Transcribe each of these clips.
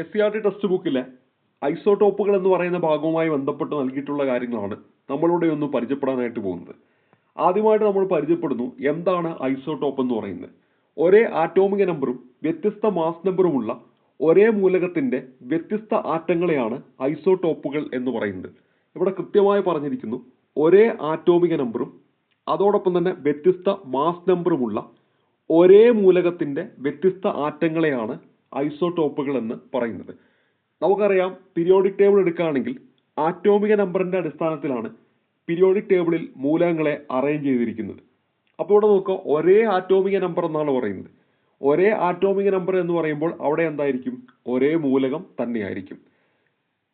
S C R T text ബുക്കിലെ ഐസോടോപ്പുകൾ എന്ന് പറയുന്ന ഭാഗവുമായി ബന്ധപ്പെട്ട് നൽകിയിട്ടുള്ള കാര്യങ്ങളാണ് നമ്മളിവിടെ ഒന്ന് പരിചയപ്പെടാനായിട്ട് പോകുന്നത്. ആദ്യമായിട്ട് നമ്മൾ പരിചയപ്പെടുന്നു എന്താണ് ഐസോടോപ്പ് എന്ന് പറയുന്നത്. ഒരേ ആറ്റോമിക നമ്പറും വ്യത്യസ്ത മാസ് നമ്പറുമുള്ള ഒരേ മൂലകത്തിന്റെ വ്യത്യസ്ത ആറ്റങ്ങളെയാണ് ഐസോടോപ്പുകൾ എന്ന് പറയുന്നത്. ഇവിടെ കൃത്യമായി പറഞ്ഞിരിക്കുന്നു ഒരേ ആറ്റോമിക നമ്പറും അതോടൊപ്പം തന്നെ വ്യത്യസ്ത മാസ് നമ്പറുമുള്ള ഒരേ മൂലകത്തിന്റെ വ്യത്യസ്ത ആറ്റങ്ങളെയാണ് ഐസോടോപ്പുകൾ എന്ന് പറയുന്നത്. നമുക്കറിയാം പീരിയോഡിക് ടേബിൾ എടുക്കുകയാണെങ്കിൽ ആറ്റോമിക നമ്പറിന്റെ അടിസ്ഥാനത്തിലാണ് പീരിയോഡിക് ടേബിളിൽ മൂലകങ്ങളെ അറേഞ്ച് ചെയ്തിരിക്കുന്നത്. അപ്പോൾ ഇവിടെ നോക്കുക ഒരേ ആറ്റോമിക നമ്പർ എന്നാണ് പറയുന്നത്. ഒരേ ആറ്റോമിക നമ്പർ എന്ന് പറയുമ്പോൾ അവിടെ എന്തായിരിക്കും? ഒരേ മൂലകം തന്നെയായിരിക്കും.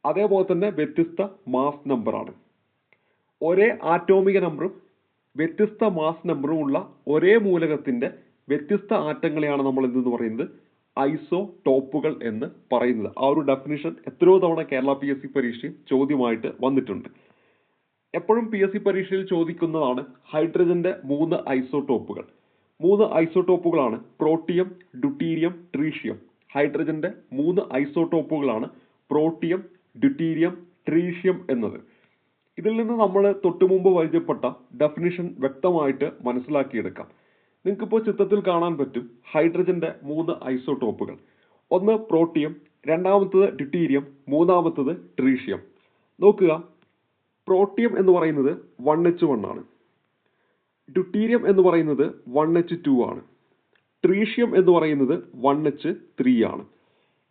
അതേപോലെ തന്നെ വ്യത്യസ്ത മാസ് നമ്പറാണ് ഒരേ ആറ്റോമിക നമ്പറും വ്യത്യസ്ത മാസ് നമ്പറും ഉള്ള ഒരേ മൂലകത്തിന്റെ വ്യത്യസ്ത ആറ്റങ്ങളെയാണ് നമ്മൾ എന്തെന്ന് പറയുന്നത്? ഐസോ ടോപ്പുകൾ എന്ന് പറയുന്നത്. ആ ഒരു ഡെഫിനിഷൻ എത്രയോ തവണ കേരള പി എസ് സി പരീക്ഷയിൽ ചോദ്യമായിട്ട് വന്നിട്ടുണ്ട്. എപ്പോഴും പി എസ് സി പരീക്ഷയിൽ ചോദിക്കുന്നതാണ് ഹൈഡ്രജന്റെ മൂന്ന് ഐസോടോപ്പുകൾ. മൂന്ന് ഐസോടോപ്പുകളാണ് പ്രോട്ടിയം ഡ്യൂട്ടീരിയം ട്രീഷ്യം. ഹൈഡ്രജന്റെ മൂന്ന് ഐസോടോപ്പുകളാണ് പ്രോട്ടിയം ഡ്യൂട്ടീരിയം ട്രീഷ്യം എന്നത്. ഇതിൽ നിന്ന് നമ്മൾ തൊട്ടു മുമ്പ് പരിചയപ്പെട്ട ഡെഫിനിഷൻ വ്യക്തമായിട്ട് മനസ്സിലാക്കിയെടുക്കാം. നിങ്ങൾക്കിപ്പോൾ ചിത്രത്തിൽ കാണാൻ പറ്റും ഹൈഡ്രജന്റെ മൂന്ന് ഐസോടോപ്പുകൾ. ഒന്ന് പ്രോട്ടിയം രണ്ടാമത്തത് ഡ്യൂട്ടീരിയം മൂന്നാമത്തത് ട്രീഷ്യം. നോക്കുക പ്രോട്ടിയം എന്ന് പറയുന്നത് വൺ എച്ച് വൺ ആണ്. ഡ്യൂട്ടീരിയം എന്ന് പറയുന്നത് വൺ എച്ച് ടു ആണ്. ട്രീഷ്യം എന്ന് പറയുന്നത് വൺ എച്ച് ത്രീ ആണ്.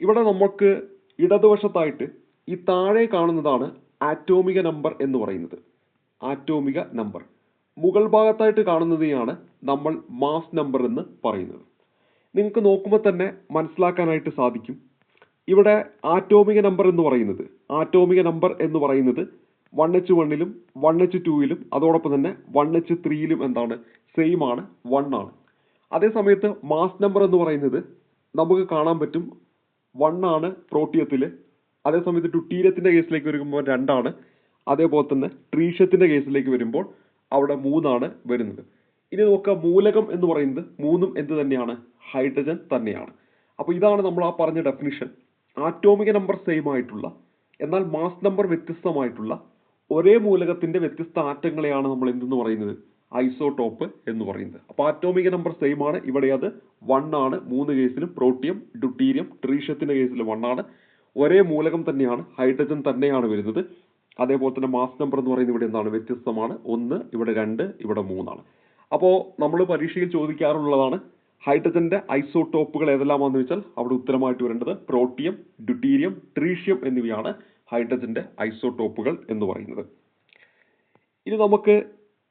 ഇവിടെ നമുക്ക് ഇടതുവശത്തായിട്ട് ഈ താഴെ കാണുന്നതാണ് ആറ്റോമിക നമ്പർ എന്ന് പറയുന്നത്. ആറ്റോമിക നമ്പർ. മുകൾ ഭാഗത്തായിട്ട് കാണുന്നതിനെയാണ് നമ്മൾ മാസ് നമ്പർ എന്ന് പറയുന്നത്. നിങ്ങൾക്ക് നോക്കുമ്പോൾ തന്നെ മനസ്സിലാക്കാനായിട്ട് സാധിക്കും. ഇവിടെ ആറ്റോമിക നമ്പർ എന്ന് പറയുന്നത് ആറ്റോമിക നമ്പർ എന്ന് പറയുന്നത് വൺ എച്ച് വണ്ണിലും വൺ എച്ച് ടൂയിലും അതോടൊപ്പം തന്നെ വൺ എച്ച് ത്രീയിലും എന്താണ് സെയിം ആണ് വൺ ആണ്. അതേസമയത്ത് മാസ് നമ്പർ എന്ന് പറയുന്നത് നമുക്ക് കാണാൻ പറ്റും വൺ ആണ് പ്രോട്ടിയത്തിൽ അതേസമയത്ത് സമയത്ത് ട്യൂട്ടീരിയത്തിന്റെ കേസിലേക്ക് വരുമ്പോൾ രണ്ടാണ് അതേപോലെ തന്നെ ട്രീഷ്യത്തിന്റെ കേസിലേക്ക് വരുമ്പോൾ അവിടെ മൂന്നാണ് വരുന്നത്. ഇനി നോക്കുക മൂലകം എന്ന് പറയുന്നത് മൂന്നും എന്ത് തന്നെയാണ്? ഹൈഡ്രജൻ തന്നെയാണ്. അപ്പോൾ ഇതാണ് നമ്മൾ ആ പറഞ്ഞ ഡെഫിനിഷൻ ആറ്റോമിക നമ്പർ സെയിം ആയിട്ടുള്ള എന്നാൽ മാസ് നമ്പർ വ്യത്യസ്തമായിട്ടുള്ള ഒരേ മൂലകത്തിന്റെ വ്യത്യസ്ത ആറ്റങ്ങളെയാണ് നമ്മൾ എന്തെന്ന് പറയുന്നത്? ഐസോടോപ്പ് എന്ന് പറയുന്നത്. അപ്പോൾ ആറ്റോമിക നമ്പർ സെയിം ആണ്. ഇവിടെ അത് വൺ ആണ്. മൂന്ന് കേസിലും പ്രോട്ടിയം ഡ്യൂട്ടീരിയം ട്രീഷ്യത്തിന്റെ കേസിൽ വൺ ആണ്. ഒരേ മൂലകം തന്നെയാണ് ഹൈഡ്രജൻ തന്നെയാണ് വരുന്നത്. അതേപോലെ തന്നെ മാസ് നമ്പർ എന്ന് പറയുന്നത് ഇവിടെ എന്താണ്? വ്യത്യസ്തമാണ്. ഒന്ന് ഇവിടെ രണ്ട് ഇവിടെ മൂന്നാണ്. അപ്പോൾ നമ്മൾ പരീക്ഷയിൽ ചോദിക്കാറുള്ളതാണ് ഹൈഡ്രജന്റെ ഐസോടോപ്പുകൾ ഏതെല്ലാമാണെന്ന് വെച്ചാൽ അവിടെ ഉത്തരമായിട്ട് വരേണ്ടത് പ്രോട്ടിയം ഡ്യൂട്ടീരിയം ട്രീഷ്യം എന്നിവയാണ് ഹൈഡ്രജന്റെ ഐസോടോപ്പുകൾ എന്ന് പറയുന്നത്. ഇനി നമുക്ക്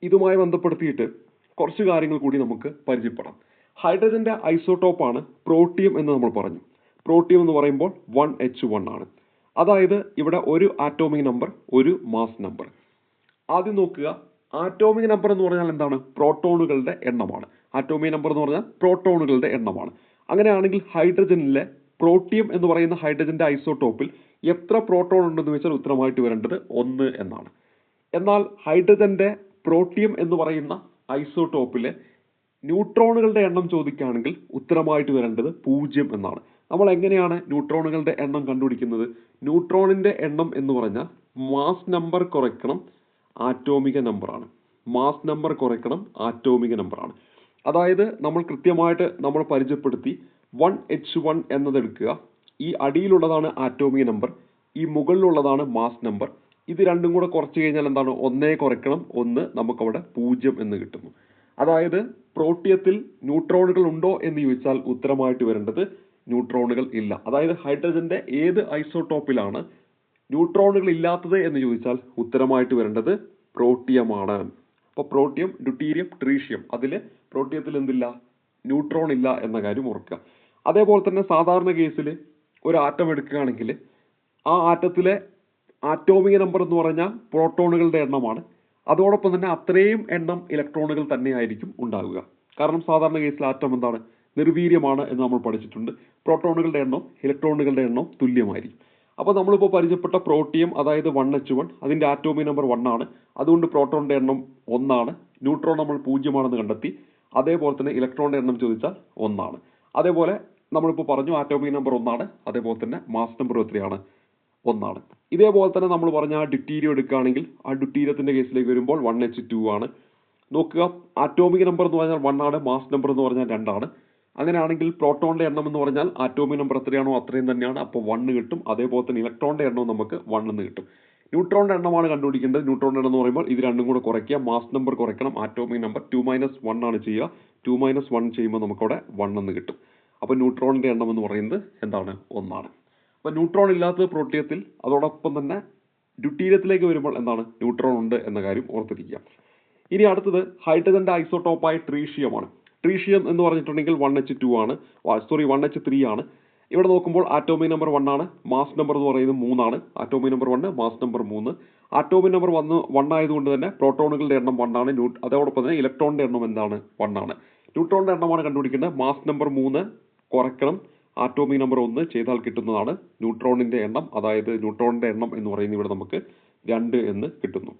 ഇതുമായി ബന്ധപ്പെടുത്തിയിട്ട് കുറച്ച് കാര്യങ്ങൾ കൂടി നമുക്ക് പരിചയപ്പെടാം. ഹൈഡ്രജന്റെ ഐസോടോപ്പാണ് പ്രോട്ടിയം എന്ന് നമ്മൾ പറഞ്ഞു. പ്രോട്ടിയം എന്ന് പറയുമ്പോൾ വൺ എച്ച് വൺ ആണ്. അതായത് ഇവിടെ ഒരു ആറ്റോമിക് നമ്പർ ഒരു മാസ് നമ്പർ ആദ്യം നോക്കുക ആറ്റോമിക് നമ്പർ എന്ന് പറഞ്ഞാൽ എന്താണ്? പ്രോട്ടോണുകളുടെ എണ്ണമാണ്. ആറ്റോമിക് നമ്പർ എന്ന് പറഞ്ഞാൽ പ്രോട്ടോണുകളുടെ എണ്ണമാണ്. അങ്ങനെയാണെങ്കിൽ ഹൈഡ്രജനിലെ പ്രോട്ടിയം എന്ന് പറയുന്ന ഹൈഡ്രജന്റെ ഐസോടോപ്പിൽ എത്ര പ്രോട്ടോൺ ഉണ്ടെന്ന് വെച്ചാൽ ഉത്തരമായിട്ട് വരേണ്ടത് ഒന്ന് എന്നാണ്. എന്നാൽ ഹൈഡ്രജന്റെ പ്രോട്ടിയം എന്ന് പറയുന്ന ഐസോടോപ്പിലെ ന്യൂട്രോണുകളുടെ എണ്ണം ചോദിക്കുകയാണെങ്കിൽ ഉത്തരമായിട്ട് വരേണ്ടത് പൂജ്യം എന്നാണ്. നമ്മൾ എങ്ങനെയാണ് ന്യൂട്രോണുകളുടെ എണ്ണം കണ്ടുപിടിക്കുന്നത്? ന്യൂട്രോണിന്റെ എണ്ണം എന്ന് പറഞ്ഞാൽ മാസ് നമ്പർ കുറയ്ക്കണം ആറ്റോമിക നമ്പറാണ് മാസ് നമ്പർ കുറയ്ക്കണം ആറ്റോമിക നമ്പറാണ് അതായത് നമ്മൾ കൃത്യമായിട്ട് നമ്മൾ പരിചയപ്പെടുത്തി വൺ എച്ച് വൺ എന്നത് എടുക്കുക. ഈ അടിയിലുള്ളതാണ് ആറ്റോമിക നമ്പർ ഈ മുകളിലുള്ളതാണ് മാസ് നമ്പർ. ഇത് രണ്ടും കൂടെ കുറച്ച് കഴിഞ്ഞാൽ എന്താണ്? ഒന്നേ കുറയ്ക്കണം ഒന്ന് നമുക്കവിടെ പൂജ്യം എന്ന് കിട്ടുന്നു. അതായത് പ്രോട്ടിയത്തിൽ ന്യൂട്രോണുകൾ ഉണ്ടോ എന്ന് ചോദിച്ചാൽ ഉത്തരമായിട്ട് വരേണ്ടത് ന്യൂട്രോണുകൾ ഇല്ല. അതായത് ഹൈഡ്രജന്റെ ഏത് ഐസോടോപ്പിലാണ് ന്യൂട്രോണുകൾ ഇല്ലാത്തത് എന്ന് ചോദിച്ചാൽ ഉത്തരമായിട്ട് വരേണ്ടത് പ്രോട്ടിയമാണ്. അപ്പോൾ പ്രോട്ടിയം ഡ്യൂട്ടീരിയം ട്രീഷ്യം. അതിൽ പ്രോട്ടിയത്തിൽ എന്തില്ല? ന്യൂട്രോൺ ഇല്ല എന്ന കാര്യം ഓർക്കുക. അതേപോലെ തന്നെ സാധാരണ കേസിൽ ഒരു ആറ്റം എടുക്കുകയാണെങ്കിൽ ആ ആറ്റത്തിലെ ആറ്റോമിക നമ്പർ എന്ന് പറഞ്ഞാൽ പ്രോട്ടോണുകളുടെ എണ്ണമാണ്. അതോടൊപ്പം തന്നെ അത്രയും എണ്ണം ഇലക്ട്രോണുകൾ തന്നെയായിരിക്കും ഉണ്ടാവുക. കാരണം സാധാരണ കേസിൽ ആറ്റം എന്താണ്? നിർവീര്യമാണ് എന്ന് നമ്മൾ പഠിച്ചിട്ടുണ്ട്. പ്രോട്ടോണുകളുടെ എണ്ണം ഇലക്ട്രോണുകളുടെ എണ്ണം തുല്യമായിരിക്കും. അപ്പോൾ നമ്മളിപ്പോൾ പരിചയപ്പെട്ട പ്രോട്ടിയം അതായത് വൺ എച്ച് വൺ അതിന്റെ ആറ്റോമി നമ്പർ വൺ ആണ്. അതുകൊണ്ട് പ്രോട്ടോണിന്റെ എണ്ണം ഒന്നാണ്. ന്യൂട്രോൺ നമ്മൾ പൂജ്യമാണെന്ന് കണ്ടെത്തി. അതേപോലെ തന്നെ ഇലക്ട്രോണിന്റെ എണ്ണം ചോദിച്ചാൽ ഒന്നാണ്. അതേപോലെ നമ്മളിപ്പോൾ പറഞ്ഞു ആറ്റോമി നമ്പർ ഒന്നാണ്. അതേപോലെ തന്നെ മാസ് നമ്പർ എത്രയാണ്? ഒന്നാണ്. ഇതേപോലെ തന്നെ നമ്മൾ പറഞ്ഞ ആ ഡ്യൂട്ടീരിയം എടുക്കുകയാണെങ്കിൽ ആ ഡിറ്റീരിയത്തിന്റെ കേസിലേക്ക് വരുമ്പോൾ വൺ എച്ച് ടു ആണ്. നോക്കുക ആറ്റോമിക് നമ്പർ എന്ന് പറഞ്ഞാൽ വൺ ആണ് മാസ് നമ്പർ എന്ന് പറഞ്ഞാൽ രണ്ടാണ്. അങ്ങനെയാണെങ്കിൽ പ്രോട്ടോണിന്റെ എണ്ണം എന്ന് പറഞ്ഞാൽ ആറ്റോമിക് നമ്പർ എത്രയാണോ അത്രയും തന്നെയാണ്. അപ്പോൾ വണ്ണ് കിട്ടും. അതേപോലെ തന്നെ ഇലക്ട്രോണിന്റെ എണ്ണവും നമുക്ക് വൺ എന്ന് കിട്ടും. ന്യൂട്രോണിന്റെ എണ്ണമാണ് കണ്ടുപിടിക്കേണ്ടത്. ന്യൂട്രോണിന്റെ എണ്ണം എന്ന് പറയുമ്പോൾ ഇത് രണ്ടും കൂടെ കുറയ്ക്കുക. മാസ് നമ്പർ കുറയ്ക്കണം. Atomic number two minus one ആണ് ചെയ്യുക. ടു മൈനസ് വൺ ചെയ്യുമ്പോൾ നമുക്കവിടെ വൺ എന്ന് കിട്ടും. അപ്പോൾ ന്യൂട്രോണിന്റെ എണ്ണം എന്ന് പറയുന്നത് എന്താണ്? ഒന്നാണ്. അപ്പോൾ ന്യൂട്രോൺ ഇല്ലാത്തത് പ്രോട്ടിയത്തിൽ അതോടൊപ്പം തന്നെ ഡ്യൂട്ടീരിയത്തിലേക്ക് വരുമ്പോൾ എന്താണ്? ന്യൂട്രോൺ ഉണ്ട് എന്ന കാര്യം ഓർത്തിരിക്കുക. ഇനി അടുത്തത് ഹൈഡ്രജന്റെ ഐസോടോപ്പായ ട്രീഷിയമാണ് ട്രീഷിയം എന്ന് പറഞ്ഞിട്ടുണ്ടെങ്കിൽ വൺ എച്ച് ടു ആണ്. സോറി വൺ എച്ച് ത്രീ ആണ്. ഇവിടെ നോക്കുമ്പോൾ ആറ്റോമിക് നമ്പർ വൺ ആണ് മാസ് നമ്പർ എന്ന് പറയുന്നത് മൂന്നാണ്. Atomic number one mass number മൂന്ന്. ആറ്റോമിക് നമ്പർ വന്ന് വൺ ആയതുകൊണ്ട് തന്നെ പ്രോട്ടോണുകളുടെ എണ്ണം വൺ ആണ്. ന്യൂ അതോടൊപ്പം തന്നെ ഇലക്ട്രോണിന്റെ എണ്ണം എന്താണ്? വൺ ആണ്. ന്യൂട്രോണിന്റെ എണ്ണമാണ് കണ്ടുപിടിക്കേണ്ടത്. മാസ് നമ്പർ മൂന്ന് കുറയ്ക്കണം. ആറ്റോമിക് നമ്പർ ഒന്ന് ചെയ്താൽ കിട്ടുന്നതാണ്. ന്യൂട്രോണിന്റെ എണ്ണം അതായത് ന്യൂട്രോണിന്റെ എണ്ണം എന്ന് പറയുന്നത് ഇവിടെ നമുക്ക് രണ്ട് എന്ന് കിട്ടുന്നു.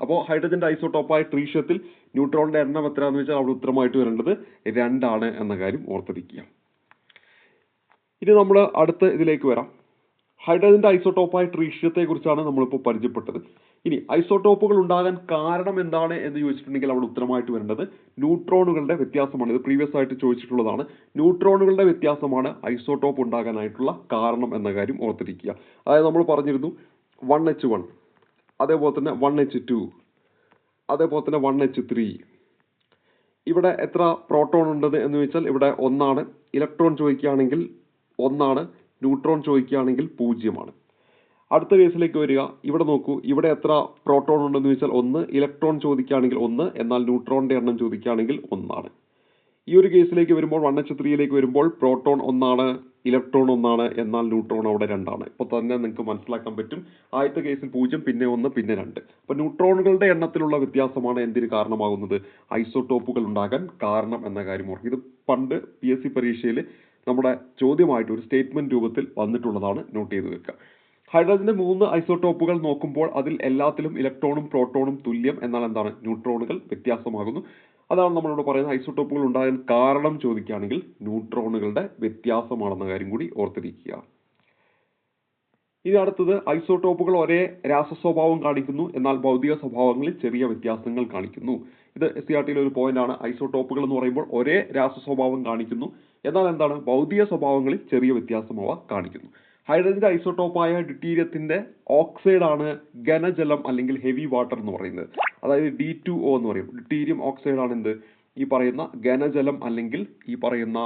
അപ്പോൾ ഹൈഡ്രജന്റെ ഐസോട്ടോപ്പായ ട്രീഷ്യത്തിൽ ന്യൂട്രോണിന്റെ എണ്ണം എത്രയാണെന്ന് വെച്ചാൽ അവിടെ ഉത്തരമായിട്ട് വരേണ്ടത് രണ്ടാണ് എന്ന കാര്യം ഓർത്തിരിക്കുക. ഇനി നമ്മൾ അടുത്ത ഇതിലേക്ക് വരാം. ഹൈഡ്രജന്റെ ഐസോട്ടോപ്പായ ട്രീഷ്യത്തെ കുറിച്ചാണ് നമ്മളിപ്പോൾ പരിചയപ്പെട്ടത്. ഇനി ഐസോടോപ്പുകൾ ഉണ്ടാകാൻ കാരണം എന്താണ് എന്ന് ചോദിച്ചിട്ടുണ്ടെങ്കിൽ അവിടെ ഉത്തരമായിട്ട് വരേണ്ടത് ന്യൂട്രോണുകളുടെ വ്യത്യാസമാണ്. ഇത് പ്രീവിയസ് ആയിട്ട് ചോദിച്ചിട്ടുള്ളതാണ്. ന്യൂട്രോണുകളുടെ വ്യത്യാസമാണ് ഐസോട്ടോപ്പ് ഉണ്ടാകാനായിട്ടുള്ള കാരണം എന്ന കാര്യം ഓർത്തിരിക്കുക. അതായത് നമ്മൾ പറഞ്ഞിരുന്നു വൺ എച്ച് വൺ അതേപോലെ തന്നെ വൺ എച്ച് ടു അതേപോലെ തന്നെ വൺ എച്ച് ത്രീ ഇവിടെ എത്ര പ്രോട്ടോൺ ഉണ്ടത് എന്ന് വെച്ചാൽ ഇവിടെ ഒന്നാണ്. ഇലക്ട്രോൺ ചോദിക്കുകയാണെങ്കിൽ ഒന്നാണ് ന്യൂട്രോൺ ചോദിക്കുകയാണെങ്കിൽ പൂജ്യമാണ്. അടുത്ത കേസിലേക്ക് വരിക. ഇവിടെ നോക്കൂ ഇവിടെ എത്ര പ്രോട്ടോൺ ഉണ്ടെന്ന് വെച്ചാൽ ഒന്ന് ഇലക്ട്രോൺ ചോദിക്കുകയാണെങ്കിൽ ഒന്ന് എന്നാൽ ന്യൂട്രോണിന്റെ എണ്ണം ചോദിക്കുകയാണെങ്കിൽ ഒന്നാണ്. ഈ ഒരു കേസിലേക്ക് വരുമ്പോൾ വൺ എച്ച് ത്രീയിലേക്ക് വരുമ്പോൾ പ്രോട്ടോൺ ഒന്നാണ്. ഇലക്ട്രോൺ ഒന്നാണ് എന്നാൽ ന്യൂട്രോൺ അവിടെ രണ്ടാണ്. ഇപ്പോൾ തന്നെ നിങ്ങൾക്ക് മനസ്സിലാക്കാൻ പറ്റും. ആദ്യത്തെ കേസിൽ പൂജ്യം പിന്നെ ഒന്ന് പിന്നെ രണ്ട്. അപ്പോൾ ന്യൂട്രോണുകളുടെ എണ്ണത്തിലുള്ള വ്യത്യാസമാണ് എന്തിന് കാരണമാകുന്നത്? ഐസോടോപ്പുകൾ ഉണ്ടാകാൻ കാരണം എന്ന കാര്യം ഓർക്കും ഇത് പണ്ട് പി എസ് സി പരീക്ഷയിൽ നമ്മുടെ ചോദ്യമായിട്ട് ഒരു സ്റ്റേറ്റ്മെന്റ് രൂപത്തിൽ വന്നിട്ടുള്ളതാണ് നോട്ട് ചെയ്ത് വെക്കുക. ഹൈഡ്രജന്റെ മൂന്ന് ഐസോടോപ്പുകൾ നോക്കുമ്പോൾ അതിൽ എല്ലാത്തിലും ഇലക്ട്രോണും പ്രോട്ടോണും തുല്യം എന്നാൽ എന്താണ്? ന്യൂട്രോണുകൾ വ്യത്യാസമാകുന്നു. അതാണ് നമ്മളിവിടെ പറയുന്നത് ഐസോട്ടോപ്പുകൾ ഉണ്ടാകാൻ കാരണം ചോദിക്കുകയാണെങ്കിൽ ന്യൂട്രോണുകളുടെ വ്യത്യാസമാണെന്ന കാര്യം കൂടി ഓർത്തിരിക്കുക. ഇനി അടുത്തത് ഐസോട്ടോപ്പുകൾ ഒരേ രാസസ്വഭാവം കാണിക്കുന്നു എന്നാൽ ഭൗതിക സ്വഭാവങ്ങളിൽ ചെറിയ വ്യത്യാസങ്ങൾ കാണിക്കുന്നു. ഇത് എസ് സി ആർ ടിയിലെ ഒരു പോയിന്റ് ആണ്. ഐസോട്ടോപ്പുകൾ എന്ന് പറയുമ്പോൾ ഒരേ രാസസ്വഭാവം കാണിക്കുന്നു എന്നാൽ എന്താണ്? ഭൗതിക സ്വഭാവങ്ങളിൽ ചെറിയ വ്യത്യാസം അവ കാണിക്കുന്നു. ഹൈഡ്രജന്റെ ഐസോട്ടോപ്പായ ഡ്യൂട്ടീരിയത്തിന്റെ ഓക്സൈഡ് ആണ് ഘനജലം അല്ലെങ്കിൽ ഹെവി വാട്ടർ എന്ന് പറയുന്നത്. അതായത് ഡി ടു ഒ എന്ന് പറയും. ഡ്യൂട്ടീരിയം ഓക്സൈഡ് ആണ് എന്ത്? ഈ പറയുന്ന ഘനജലം അല്ലെങ്കിൽ ഈ പറയുന്ന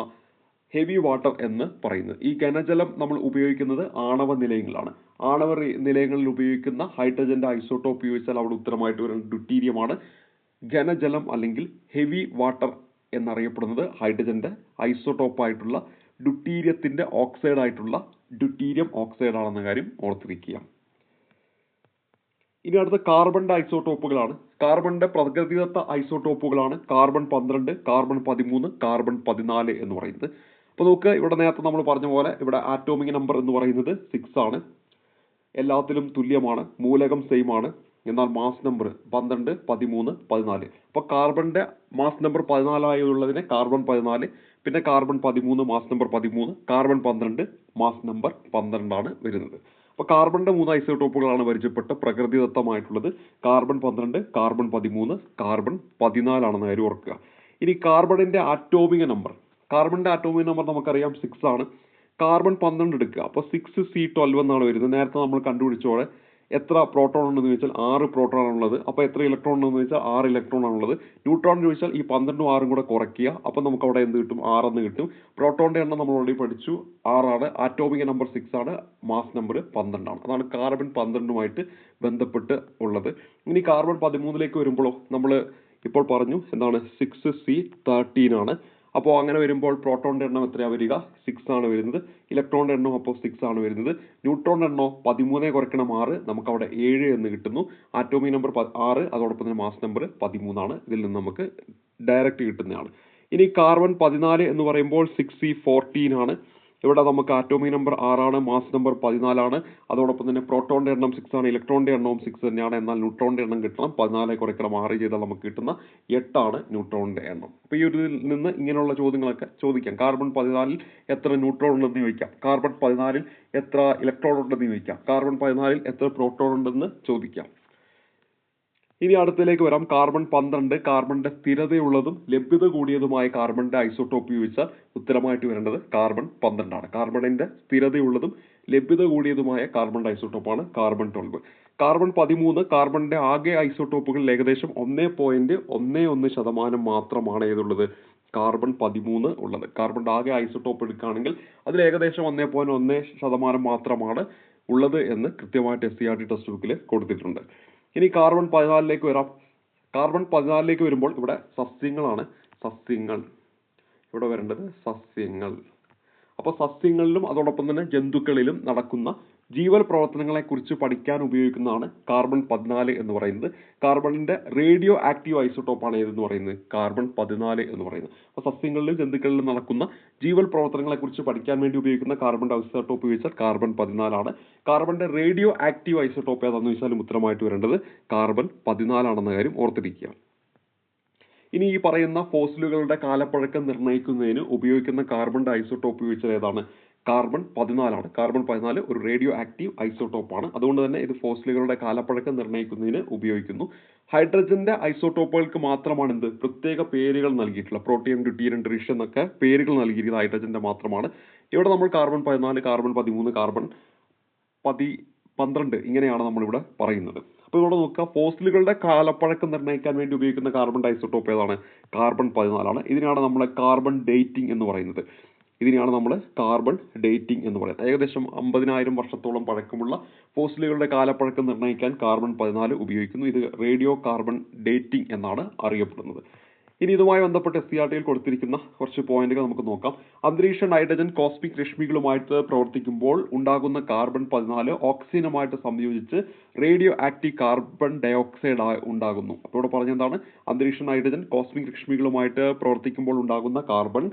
ഹെവി വാട്ടർ എന്ന് പറയുന്നത്. ഈ ഘനജലം നമ്മൾ ഉപയോഗിക്കുന്നത് ആണവ നിലയങ്ങളാണ്. ആണവ നിലയങ്ങളിൽ ഉപയോഗിക്കുന്ന ഹൈഡ്രജന്റെ ഐസോട്ടോപ്പ് ഉപയോഗിച്ചാൽ അവിടെ ഉത്തരമായിട്ട് വരുന്ന ഡ്യൂട്ടീരിയമാണ്. ഘനജലം അല്ലെങ്കിൽ ഹെവി വാട്ടർ എന്നറിയപ്പെടുന്നത് ഹൈഡ്രജന്റെ ഐസോട്ടോപ്പായിട്ടുള്ള ഓക്സൈഡ് ആയിട്ടുള്ള ഡ്യൂട്ടീരിയം ഓക്സൈഡ് ആണെന്ന കാര്യം ഓർത്തിരിക്കുക. ഇനി അടുത്ത കാർബണിന്റെ ഐസോടോപ്പുകളാണ് കാർബണിന്റെ പ്രകൃതിദത്ത ഐസോടോപ്പുകളാണ് കാർബൺ പന്ത്രണ്ട് കാർബൺ പതിമൂന്ന് കാർബൺ പതിനാല് എന്ന് പറയുന്നത്. അപ്പോൾ നോക്കുക ഇവിടെ നേരത്തെ നമ്മൾ പറഞ്ഞ പോലെ ഇവിടെ ആറ്റോമിക് നമ്പർ എന്ന് പറയുന്നത് സിക്സ് ആണ്. എല്ലാത്തിലും തുല്യമാണ്. മൂലകം സെയിം ആണ്. എന്നാൽ മാസ് നമ്പർ പന്ത്രണ്ട് പതിമൂന്ന് പതിനാല്. അപ്പോൾ കാർബണിന്റെ മാസ് നമ്പർ പതിനാലായുള്ളതിനെ കാർബൺ പതിനാല് പിന്നെ കാർബൺ പതിമൂന്ന് മാസ് നമ്പർ പതിമൂന്ന് കാർബൺ പന്ത്രണ്ട് മാസ് നമ്പർ പന്ത്രണ്ടാണ് വരുന്നത്. അപ്പോൾ കാർബണിന്റെ മൂന്ന് ഐസോടോപ്പുകളാണ് പരിചയപ്പെട്ട് പ്രകൃതിദത്തമായിട്ടുള്ളത് കാർബൺ പന്ത്രണ്ട് കാർബൺ പതിമൂന്ന് കാർബൺ പതിനാലാണെന്ന് കാര്യം ഓർക്കുക. ഇനി കാർബണിന്റെ ആറ്റോമിക നമ്പർ കാർബണിന്റെ ആറ്റോമിക നമ്പർ നമുക്കറിയാം സിക്സ് ആണ്. കാർബൺ പന്ത്രണ്ട് എടുക്കുക. അപ്പോൾ സിക്സ് സി ട്വൽവ് എന്നാണ് വരുന്നത്. നേരത്തെ നമ്മൾ കണ്ടുപിടിച്ചോടെ എത്ര പ്രോട്ടോൺ ഉണ്ടെന്ന് ചോദിച്ചാൽ ആറ് പ്രോട്ടോൺ ആണുള്ളത് അപ്പോൾ എത്ര ഇലക്ട്രോൺ ഉണ്ടെന്ന് ചോദിച്ചാൽ ആറ് ഇലക്ട്രോൺ ആണുള്ളത് ന്യൂട്രോൺ ചോദിച്ചാൽ ഈ പന്ത്രണ്ടും ആറും കൂടെ കുറയ്ക്കുക. അപ്പോൾ നമുക്ക് അവിടെ എന്ത് കിട്ടും? ആറെന്ന് കിട്ടും. പ്രോട്ടോണിന്റെ എണ്ണം നമ്മൾ ഓൾറെഡി പഠിച്ചു. ആറാണ്. ആറ്റോമിക നമ്പർ സിക്സ് ആണ്. മാസ് നമ്പർ പന്ത്രണ്ടാണ് അതാണ് കാർബൺ പന്ത്രണ്ടുമായിട്ട് ബന്ധപ്പെട്ട് ഉള്ളത്. ഇനി കാർബൺ പതിമൂന്നിലേക്ക് വരുമ്പോഴോ നമ്മൾ ഇപ്പോൾ പറഞ്ഞു എന്താണ്? സിക്സ് സി തേർട്ടീൻ ആണ്. അപ്പോൾ അങ്ങനെ വരുമ്പോൾ പ്രോട്ടോണിന്റെ എണ്ണം എത്രയാണ് വരിക? സിക്സ് ആണ് വരുന്നത്. ഇലക്ട്രോണിന്റെ എണ്ണം അപ്പോൾ സിക്സ് ആണ് വരുന്നത്. ന്യൂട്രോണിന്റെ എണ്ണോ പതിമൂന്നേ കുറയ്ക്കണം ആറ് നമുക്ക് അവിടെ ഏഴ് എന്ന് കിട്ടുന്നു. ആറ്റോമിക് നമ്പർ ആറ് അതോടൊപ്പം തന്നെ മാസ് നമ്പർ പതിമൂന്നാണ്. ഇതിൽ നിന്ന് നമുക്ക് ഡയറക്റ്റ് കിട്ടുന്നതാണ്. ഇനി കാർബൺ പതിനാല് എന്ന് പറയുമ്പോൾ സിക്സ് സി ഫോർട്ടീൻ ആണ്. ഇവിടെ നമുക്ക് ആറ്റോമിക് നമ്പർ ആറാണ് മാസ് നമ്പർ പതിനാലാണ്. അതോടൊപ്പം തന്നെ പ്രോട്ടോണിന്റെ എണ്ണം സിക്സ് ആണ് ഇലക്ട്രോണിന്റെ എണ്ണവും സിക്സ് തന്നെയാണ്. എന്നാൽ ന്യൂട്രോണിന്റെ എണ്ണം കിട്ടണം. പതിനാലെ കുറയ്ക്കണം ആറ് ചെയ്താൽ നമുക്ക് കിട്ടുന്ന എട്ടാണ് ന്യൂട്രോണിന്റെ എണ്ണം. അപ്പോൾ ഈ ഒരു നിന്ന് ഇങ്ങനെയുള്ള ചോദ്യങ്ങളൊക്കെ ചോദിക്കാം. കാർബൺ പതിനാലിൽ എത്ര ന്യൂട്രോൺ ഉണ്ടെന്ന് ചോദിക്കാം. കാർബൺ പതിനാലിൽ എത്ര ഇലക്ട്രോൺ ഉണ്ടെന്ന് ചോദിക്കാം. കാർബൺ പതിനാലിൽ എത്ര പ്രോട്ടോൺ ഉണ്ടെന്ന് ചോദിക്കാം. ഇനി അടുത്തതിലേക്ക് വരാം. കാർബൺ പന്ത്രണ്ട് കാർബണിന്റെ സ്ഥിരതയുള്ളതും ലഭ്യത കൂടിയതുമായ കാർബണിന്റെ ഐസോട്ടോപ്പ് ചോദിച്ചാൽ ഉത്തരമായിട്ട് വരേണ്ടത് കാർബൺ പന്ത്രണ്ടാണ്. കാർബണിന്റെ സ്ഥിരതയുള്ളതും ലഭ്യത കൂടിയതുമായ കാർബണിന്റെ ഐസോട്ടോപ്പാണ് കാർബൺ ട്വൽവ് കാർബൺ പതിമൂന്ന് കാർബണിന്റെ ആകെ ഐസോട്ടോപ്പുകൾ ഏകദേശം ഒന്നേ പോയിന്റ് ഒന്നേ ഒന്ന് ശതമാനം മാത്രമാണ് ഏതുള്ളത്? കാർബൺ പതിമൂന്ന് ഉള്ളത്. കാർബണിന്റെ ആകെ ഐസോട്ടോപ്പ് എടുക്കുകയാണെങ്കിൽ അതിൽ ഏകദേശം ഒന്നേ പോയിന്റ് ഒന്നേ ശതമാനം മാത്രമാണ് ഉള്ളത് എന്ന് കൃത്യമായിട്ട് S C R T text ബുക്കിൽ കൊടുത്തിട്ടുണ്ട്. ഇനി കാർബൺ പതിനാലിലേക്ക് വരാം. കാർബൺ പതിനാലിലേക്ക് വരുമ്പോൾ ഇവിടെ സസ്യങ്ങളാണ്. സസ്യങ്ങൾ. ഇവിടെ വരേണ്ടത് സസ്യങ്ങൾ. അപ്പോൾ സസ്യങ്ങളിലും അതോടൊപ്പം തന്നെ ജന്തുക്കളിലും നടക്കുന്ന ജീവൽ പ്രവർത്തനങ്ങളെ കുറിച്ച് പഠിക്കാൻ ഉപയോഗിക്കുന്നതാണ് കാർബൺ പതിനാല് എന്ന് പറയുന്നത്. കാർബണിന്റെ റേഡിയോ ആക്റ്റീവ് ഐസോട്ടോപ്പാണ് ഏതെന്ന് പറയുന്നത്? കാർബൺ പതിനാല് എന്ന് പറയുന്നത്. അപ്പോൾ സസ്യങ്ങളിലും ജന്തുക്കളിലും നടക്കുന്ന ജീവൽ പ്രവർത്തനങ്ങളെ കുറിച്ച് പഠിക്കാൻ വേണ്ടി ഉപയോഗിക്കുന്ന കാർബൺ ഐസോട്ടോപ്പ് ചോദിച്ചാൽ കാർബൺ പതിനാലാണ്. കാർബന്റെ റേഡിയോ ആക്റ്റീവ് ഐസോട്ടോപ്പ് ഏതാണെന്ന് ചോദിച്ചാലും ഉത്തരമായിട്ട് വരേണ്ടത് കാർബൺ പതിനാലാണെന്ന കാര്യം ഓർത്തിരിക്കുക. ഇനി ഈ പറയുന്ന ഫോസിലുകളുടെ കാലപ്പഴക്കം നിർണയിക്കുന്നതിന് ഉപയോഗിക്കുന്ന കാർബൺ ഐസോട്ടോപ്പ് ഉപയോഗിച്ചത് ഏതാണ്? കാർബൺ പതിനാലാണ്. കാർബൺ പതിനാല് ഒരു റേഡിയോ ആക്റ്റീവ് ഐസോട്ടോപ്പാണ് അതുകൊണ്ട് തന്നെ ഇത് ഫോസിലുകളുടെ കാലപ്പഴക്കം നിർണയിക്കുന്നതിന് ഉപയോഗിക്കുന്നു. ഹൈഡ്രജന്റെ ഐസോടോപ്പുകൾക്ക് മാത്രമാണ് എന്ത് പ്രത്യേക പേരുകൾ നൽകിയിട്ടുള്ളത് പ്രോട്ടീൻ ഡ്യൂട്ടീൻ ഡ്രിഷ് എന്നൊക്കെ പേരുകൾ നൽകിയിരിക്കുന്നത് ഹൈഡ്രജന്റെ മാത്രമാണ്. ഇവിടെ നമ്മൾ കാർബൺ പതിനാല് കാർബൺ പതിമൂന്ന് കാർബൺ പതി പന്ത്രണ്ട് ഇങ്ങനെയാണ് നമ്മളിവിടെ പറയുന്നത്. അപ്പോൾ ഇവിടെ നോക്കുക. ഫോസിലുകളുടെ കാലപ്പഴക്കം നിർണയിക്കാൻ വേണ്ടി ഉപയോഗിക്കുന്ന കാർബൺ ഡൈസോട്ടോപ്പ് ഏതാണ്? കാർബൺ പതിനാലാണ്. ഇതിനാണ് നമ്മൾ കാർബൺ ഡേറ്റിംഗ് എന്ന് പറയുന്നത്. ഇതിനെയാണ് നമ്മൾ കാർബൺ ഡേറ്റിംഗ് എന്ന് പറയുന്നത്. ഏകദേശം അമ്പതിനായിരം വർഷത്തോളം പഴക്കമുള്ള ഫോസിലുകളുടെ കാലപ്പഴക്കം നിർണയിക്കാൻ കാർബൺ പതിനാല് ഉപയോഗിക്കുന്നു. ഇത് റേഡിയോ കാർബൺ ഡേറ്റിംഗ് എന്നാണ് അറിയപ്പെടുന്നത്. ഇനി ഇതുമായി ബന്ധപ്പെട്ട് എസ് സി ആർ ടിയിൽ കൊടുത്തിരിക്കുന്ന കുറച്ച് പോയിന്റുകൾ നമുക്ക് നോക്കാം. അന്തരീക്ഷ നൈട്രജൻ കോസ്മിക് രശ്മികളുമായിട്ട് പ്രവർത്തിക്കുമ്പോൾ ഉണ്ടാകുന്ന കാർബൺ പതിനാല് ഓക്സിജനുമായിട്ട് സംയോജിച്ച് റേഡിയോ ആക്റ്റീവ് കാർബൺ ഡയോക്സൈഡ് ഉണ്ടാകുന്നു. അപ്പോൾ ഇവിടെ പറഞ്ഞെന്താണ് അന്തരീക്ഷ നൈട്രജൻ കോസ്മിക് രശ്മികളുമായിട്ട് പ്രവർത്തിക്കുമ്പോൾ ഉണ്ടാകുന്ന കാർബൺ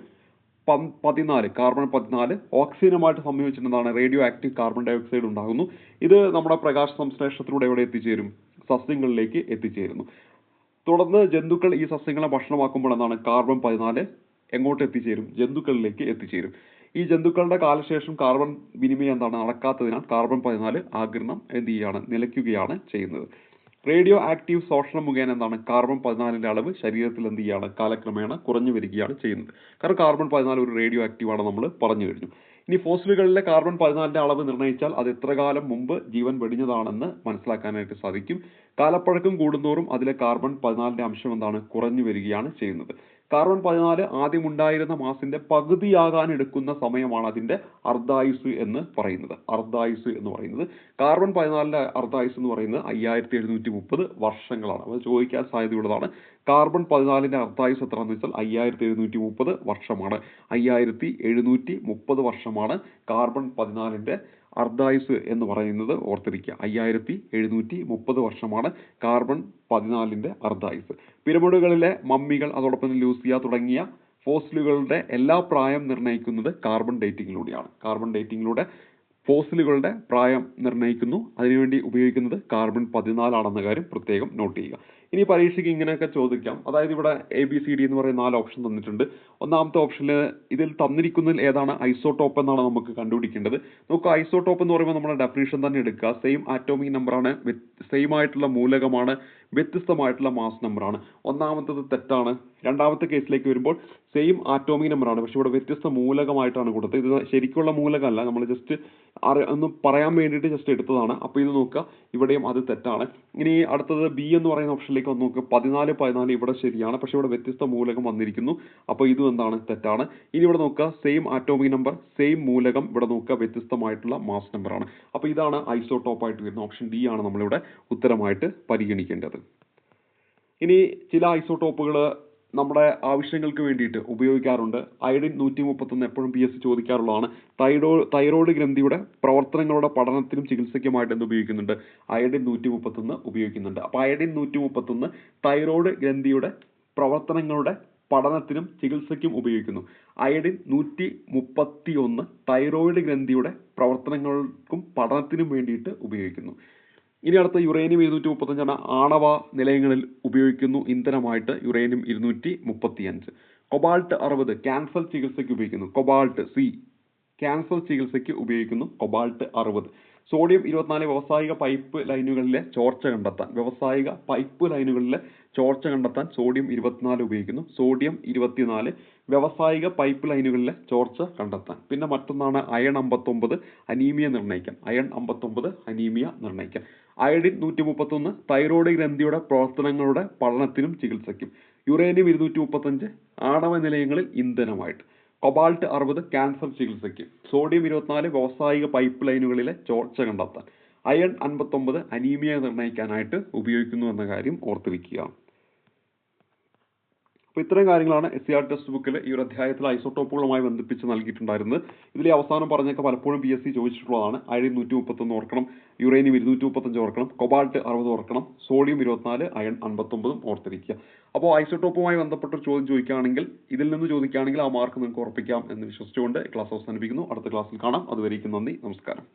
പതിനാല് കാർബൺ പതിനാല് ഓക്സിജനുമായിട്ട് സംയോജിച്ചിട്ടുണ്ടാണ് റേഡിയോ ആക്റ്റീവ് കാർബൺ ഡയോക്സൈഡ് ഉണ്ടാകുന്നു. ഇത് നമ്മുടെ പ്രകാശ സംശ്ലേഷണത്തിലൂടെ എവിടെ എത്തിച്ചേരും സസ്യങ്ങളിലേക്ക് എത്തിച്ചേരുന്നു. തുടർന്ന് ജന്തുക്കൾ ഈ സസ്യങ്ങളെ ഭക്ഷണമാക്കുമ്പോൾ എന്താണ് കാർബൺ പതിനാല് എങ്ങോട്ട് എത്തിച്ചേരും? ജന്തുക്കളിലേക്ക് എത്തിച്ചേരും. ഈ ജന്തുക്കളുടെ കാലശേഷം കാർബൺ വിനിമയം എന്താണ്? നടക്കാത്തതിനാൽ കാർബൺ പതിനാല് ആഗിരണം എന്ത് ചെയ്യുകയാണ്? നിലയ്ക്കുകയാണ് ചെയ്യുന്നത്. റേഡിയോ ആക്റ്റീവ് ശോഷണം മുഖേന എന്താണ്? കാർബൺ പതിനാലിന്റെ അളവ് ശരീരത്തിൽ എന്ത് ചെയ്യുകയാണ് കാലക്രമേണ കുറഞ്ഞു വരികയാണ് ചെയ്യുന്നത്. കാരണം കാർബൺ പതിനാല് ഒരു റേഡിയോ ആക്റ്റീവ് ആണ് നമ്മൾ പറഞ്ഞു കഴിഞ്ഞു. ഇനി ഫോസിലുകളിലെ കാർബൺ പതിനാലിന്റെ അളവ് നിർണയിച്ചാൽ അത് എത്ര കാലം മുമ്പ് ജീവൻ വെടിഞ്ഞതാണെന്ന് മനസ്സിലാക്കാനായിട്ട് സാധിക്കും. കാലപ്പഴക്കം കൂടുന്തോറും അതിലെ കാർബൺ പതിനാലിന്റെ അംശം എന്താണ്? കുറഞ്ഞു വരികയാണ് ചെയ്യുന്നത്. കാർബൺ പതിനാല് ആദ്യം ഉണ്ടായിരുന്ന മാസിന്റെ പകുതിയാകാൻ എടുക്കുന്ന സമയമാണ് അതിന്റെ അർദ്ധായുസ് എന്ന് പറയുന്നത്. അർദ്ധായുസ് എന്ന് പറയുന്നത്. കാർബൺ പതിനാലിന്റെ അർദ്ധായുസ് എന്ന് പറയുന്നത് അയ്യായിരത്തി എഴുന്നൂറ്റി മുപ്പത് വർഷങ്ങളാണ്. അത് ചോദിക്കാൻ സാധ്യതയുള്ളതാണ്. കാർബൺ പതിനാലിന്റെ അർദ്ധായുസ് എത്രയാണെന്ന് വെച്ചാൽ അയ്യായിരത്തി എഴുന്നൂറ്റി മുപ്പത് വർഷമാണ്. അയ്യായിരത്തി എഴുന്നൂറ്റി മുപ്പത് വർഷമാണ് കാർബൺ പതിനാലിന്റെ അർദ്ധായുസ് എന്ന് പറയുന്നത് ഓർത്തിരിക്കുക. അയ്യായിരത്തി എഴുന്നൂറ്റി മുപ്പത് വർഷമാണ് കാർബൺ പതിനാലിന്റെ അർദ്ധായുസ് പിരമിഡുകളിലെ മമ്മികൾ അതോടൊപ്പം ലൂസിയ തുടങ്ങിയ ഫോസിലുകളുടെ എല്ലാ പ്രായം നിർണയിക്കുന്നത് കാർബൺ ഡേറ്റിങ്ങിലൂടെയാണ്. കാർബൺ ഡേറ്റിങ്ങിലൂടെ ഫോസിലുകളുടെ പ്രായം നിർണയിക്കുന്നു. അതിനുവേണ്ടി ഉപയോഗിക്കുന്നത് കാർബൺ പതിനാലാണെന്ന കാര്യം പ്രത്യേകം നോട്ട് ചെയ്യുക. ഇനി പരീക്ഷയ്ക്ക് ഇങ്ങനെയൊക്കെ ചോദിക്കാം. അതായത് ഇവിടെ എ ബി സി ഡി എന്ന് പറയുന്ന നാല് ഓപ്ഷൻ തന്നിട്ടുണ്ട്. ഒന്നാമത്തെ ഓപ്ഷനിൽ ഇതിൽ തന്നിരിക്കുന്നതിൽ ഏതാണ്? ഐസോടോപ്പ് എന്നാണ് നമുക്ക് കണ്ടുപിടിക്കേണ്ടത്. നമുക്ക് ഐസോടോപ്പ് എന്ന് പറയുമ്പോൾ നമ്മുടെ ഡെഫിനേഷൻ തന്നെ എടുക്കുക. സെയിം ആറ്റോമിക് നമ്പറാണ് സെയിം ആയിട്ടുള്ള മൂലകമാണ് വ്യത്യസ്തമായിട്ടുള്ള മാസ് നമ്പറാണ് ഒന്നാമത്തത് തെറ്റാണ്. രണ്ടാമത്തെ കേസിലേക്ക് വരുമ്പോൾ സെയിം ആറ്റോമിക് നമ്പറാണ് പക്ഷെ ഇവിടെ വ്യത്യസ്ത മൂലകമായിട്ടാണ് കൊടുത്തത്. ഇത് ശരിക്കുള്ള മൂലകമല്ല. നമ്മൾ ജസ്റ്റ് അറി ഒന്ന് പറയാൻ വേണ്ടിയിട്ട് ജസ്റ്റ് എടുത്തതാണ്. അപ്പോൾ ഇത് നോക്കുക. ഇവിടെയും അത് തെറ്റാണ്. ഇനി അടുത്തത് ബി എന്ന് പറയുന്ന ഓപ്ഷനിലേക്ക് വന്ന് നോക്കുക പതിനാല് പതിനാല് ഇവിടെ ശരിയാണ്. പക്ഷെ ഇവിടെ വ്യത്യസ്ത മൂലകം വന്നിരിക്കുന്നു. അപ്പോൾ ഇതും എന്താണ്? തെറ്റാണ്. ഇനി ഇവിടെ നോക്കുക. സെയിം ആറ്റോമിക് നമ്പർ സെയിം മൂലകം ഇവിടെ നോക്കുക. വ്യത്യസ്തമായിട്ടുള്ള മാസ് നമ്പറാണ് അപ്പോൾ ഇതാണ് ഐസോടോപ്പ് ആയിട്ട് വരുന്ന ഓപ്ഷൻ ഡി ആണ് നമ്മളിവിടെ ഉത്തരമായിട്ട് പരിഗണിക്കേണ്ടത്. ഇനി ചില ഐസോടോപ്പുകൾ നമ്മുടെ ആവശ്യങ്ങൾക്ക് വേണ്ടിയിട്ട് ഉപയോഗിക്കാറുണ്ട്. അയഡിൻ നൂറ്റി മുപ്പത്തൊന്ന് എപ്പോഴും പി എസ് സി ചോദിക്കാറുള്ളതാണ്. തൈറോ തൈറോയ്ഡ് ഗ്രന്ഥിയുടെ പ്രവർത്തനങ്ങളുടെ പഠനത്തിനും ചികിത്സയ്ക്കുമായിട്ട് എന്ത് ഉപയോഗിക്കുന്നുണ്ട്? അയഡിൻ നൂറ്റി മുപ്പത്തൊന്ന് ഉപയോഗിക്കുന്നുണ്ട്. അപ്പോൾ അയഡിൻ നൂറ്റി മുപ്പത്തൊന്ന് തൈറോയ്ഡ് ഗ്രന്ഥിയുടെ പ്രവർത്തനങ്ങളുടെ പഠനത്തിനും ചികിത്സയ്ക്കും ഉപയോഗിക്കുന്നു. അയഡിൻ നൂറ്റി മുപ്പത്തി ഒന്ന് തൈറോയിഡ് ഗ്രന്ഥിയുടെ പ്രവർത്തനങ്ങൾക്കും പഠനത്തിനും വേണ്ടിയിട്ട് ഉപയോഗിക്കുന്നു. ഇനി അടുത്ത യുറേനിയം ഇരുന്നൂറ്റി മുപ്പത്തഞ്ചാണ് ആണവ നിലയങ്ങളിൽ ഉപയോഗിക്കുന്നു ഇന്ധനമായിട്ട് യുറേനിയം ഇരുന്നൂറ്റി മുപ്പത്തിയഞ്ച് കൊബാൾട്ട് അറുപത് ക്യാൻസർ ചികിത്സയ്ക്ക് ഉപയോഗിക്കുന്നു. കൊബാൾട്ട് സി ക്യാൻസർ ചികിത്സയ്ക്ക് ഉപയോഗിക്കുന്നു. കൊബാൾട്ട് അറുപത്. സോഡിയം ഇരുപത്തിനാല് വ്യാവസായിക പൈപ്പ് ലൈനുകളിലെ ചോർച്ച കണ്ടെത്താൻ. വ്യാവസായിക പൈപ്പ് ലൈനുകളിലെ ചോർച്ച കണ്ടെത്താൻ സോഡിയം ഇരുപത്തിനാല് ഉപയോഗിക്കുന്നു. സോഡിയം ഇരുപത്തിനാല് വ്യാവസായിക പൈപ്പ് ലൈനുകളിലെ ചോർച്ച കണ്ടെത്താൻ. പിന്നെ മറ്റൊന്നാണ് അയൺ അമ്പത്തൊമ്പത് അനീമിയ നിർണയിക്കാൻ. അയൺ അമ്പത്തൊമ്പത് അനീമിയ നിർണയിക്കാൻ. അയഡിൻ നൂറ്റി മുപ്പത്തൊന്ന് തൈറോയ്ഡ് ഗ്രന്ഥിയുടെ പ്രവർത്തനങ്ങളുടെ പഠനത്തിനും ചികിത്സയ്ക്കും. യുറേനിയം ഇരുന്നൂറ്റി മുപ്പത്തഞ്ച് ആണവ നിലയങ്ങളിൽ ഇന്ധനമായിട്ട്. കൊബാൾട്ട് അറുപത് ക്യാൻസർ ചികിത്സയ്ക്ക്. സോഡിയം ഇരുപത്തിനാല് വ്യാവസായിക പൈപ്പ് ലൈനുകളിലെ ചോർച്ച കണ്ടെത്താൻ. അയൺ അൻപത്തൊമ്പത് അനീമിയ നിർണയിക്കാനായിട്ട് ഉപയോഗിക്കുന്നു എന്ന കാര്യം ഓർത്തിരിക്കുക. അപ്പോൾ ഇത്തരം കാര്യങ്ങളാണ് എസ് സി ആർ ടെക്സ്റ്റ് ബുക്കിൽ ഈ ഒരു അധ്യായത്തിൽ ഐസോട്ടോപ്പുകളുമായി ബന്ധിപ്പിച്ച് നൽകിയിട്ടുണ്ടായിരുന്നത്. ഇതിലെ അവസാനം പറഞ്ഞൊക്കെ പലപ്പോഴും പി എസ് സി ചോദിച്ചിട്ടുള്ളതാണ്. അയൺ നൂറ്റി മുപ്പത്തൊന്ന് ഓർക്കണം യുറേനിയം ഇരുന്നൂറ്റി മുപ്പത്തഞ്ച് ഓർക്കണം കൊബാൾട്ട് അറുപത് ഓർക്കണം സോഡിയം ഇരുപത്തിനാല് അയൺ അൻപത്തൊമ്പതും ഓർത്തിരിക്കുക. അപ്പോൾ ഐസോട്ടോപ്പുമായി ബന്ധപ്പെട്ട ഒരു ചോദ്യം ചോദിക്കുകയാണെങ്കിൽ ഇതിൽ നിന്ന് ചോദിക്കുകയാണെങ്കിൽ ആ മാർക്ക് നിങ്ങൾക്ക് ഉറപ്പിക്കാം എന്ന് വിശ്വസിച്ചുകൊണ്ട് ക്ലാസ് അവസാനിപ്പിക്കുന്നു. അടുത്ത ക്ലാസ്സിൽ കാണാം. അതുവരേക്കും നന്ദി. നമസ്കാരം.